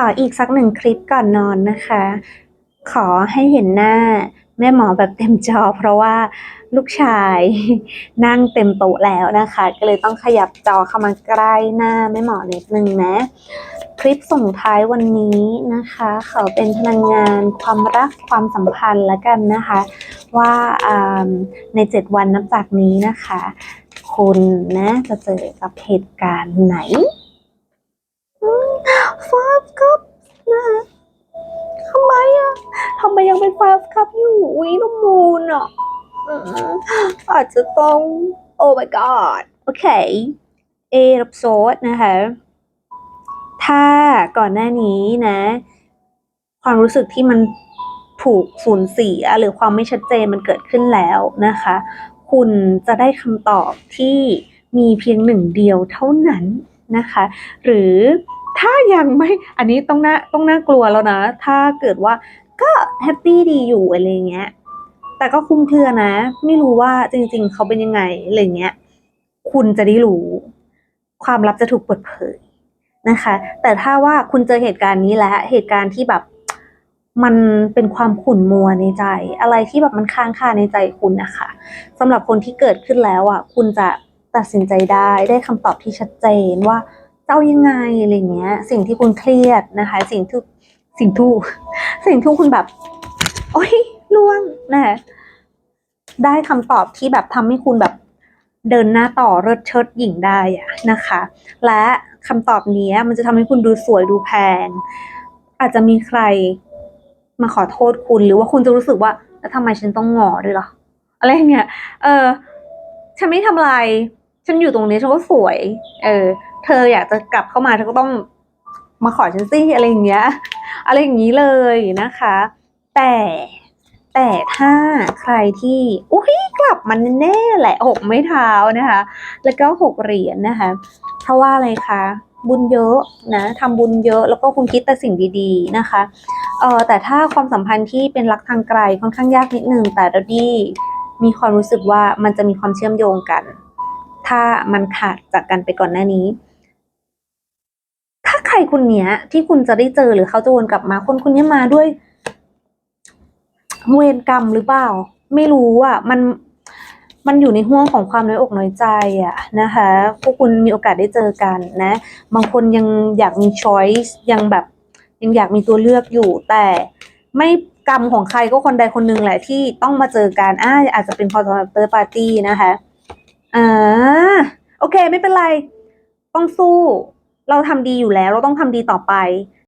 ขออีกสักหนึ่งคลิปก่อนนอนนะคะ ขอให้เห็นหน้าแม่หมอแบบเต็มจอ เพราะว่าลูกชายนั่งเต็มโต๊ะแล้วนะคะ ก็เลยต้องขยับจอเข้ามาใกล้หน้าแม่หมอนิดนึงนะ คลิปส่งท้ายวันนี้นะคะ ขอเป็นพลังงานความรักความสัมพันธ์ละกันนะคะ ว่าอ่าในเจ็ดวันนับจากนี้นะคะ คุณนะจะเจอกับเหตุการณ์ไหน เป็นฟ้าครับอยู่วิน้ำมูลอะอืมอาจจะต้องโอ้ my god โอเคเอรับโซดนะคะ ถ้าก่อนหน้านี้นะ ความรู้สึกที่มันถูกสูญเสียหรือความไม่ชัดเจนมันเกิดขึ้นแล้วนะคะ คุณจะได้คำตอบที่มีเพียงหนึ่งเดียวเท่านั้นนะคะ หรือถ้ายังไม่ อันนี้ต้องน่าต้องน่ากลัวแล้วนะ ถ้าเกิดว่า ก็แฮปปี้ดีอยู่อะไรเงี้ย แต่ก็คลุมเครือนะ ไม่รู้ว่าจริง ๆ เขาเป็นยังไงอะไรเงี้ย คุณจะได้รู้ ความลับจะถูกเปิดเผยนะคะ แต่ถ้าว่าคุณเจอเหตุการณ์นี้และเหตุการณ์ที่แบบมันเป็นความขุ่นมัวในใจ อะไรที่แบบมันค้างคาในใจคุณนะคะสำหรับคนที่เกิดขึ้นแล้วอะ คุณจะตัดสินใจได้ได้คำตอบที่ชัดเจนว่าจะเอายังไงอะไรเงี้ย สิ่งที่คุณเครียดนะคะ สิ่งที่สิ่งที่ สิ่งที่คุณแบบ โอ๊ยล่วงนะคะได้คำตอบที่แบบทำให้คุณแบบเดินหน้าต่อเลิศเชิดหญิงได้อะนะคะ และคำตอบนี้มันจะทำให้คุณดูสวยดูแพง อาจจะมีใครมาขอโทษคุณหรือว่าคุณจะรู้สึกว่าแล้วทำไมฉันต้องหงอด้วยเหรออะไรเงี้ยเออ ฉันไม่ทำอะไร ฉันอยู่ตรงนี้ฉันก็สวย เออ เธออยากจะกลับเข้ามาเธอก็ต้อง มาขอฉันสิอะไรอย่างเงี้ย อะไรอย่างนี้เลยนะคะ แต่แต่ถ้าใครที่อุ้ยกลับมันแน่แหละหกไม้เท้านะคะ แล้วก็หกเหรียญนะคะ เพราะว่าอะไรคะบุญเยอะนะทำบุญเยอะแล้วก็คุณคิดแต่สิ่งดีๆนะคะเออแต่ถ้าความสัมพันธ์ที่เป็นรักทางไกลค่อนข้างยากนิดนึงแต่ดดดี้มีความรู้สึกว่ามันจะมีความเชื่อมโยงกัน ถ้ามันขาดจากกันไปก่อนหน้านี้ รคนเนี้ย ที่คุณจะได้เจอหรือเขาจะวนกลับมา คนคนนี้มาด้วยเวรกรรมหรือเปล่า ไม่รู้อะ มันมันอยู่ในห่วงของความน้อยอกน้อยใจอะนะคะพวกคุณมีโอกาสได้เจอกันนะ บางคนยังอยากมี choice ยังแบบ ยังอยากมีตัวเลือกอยู่ แต่ไม่กรรมของใครก็คนใดคนหนึ่งแหละที่ต้องมาเจอกันอ่าอาจจะเป็นพอสำหรับเตอร์ปาร์ตี้นะคะอ่าโอเคไม่เป็นไร ต้องสู้ เราทำดีอยู่แล้ว เราต้องทำดีต่อไป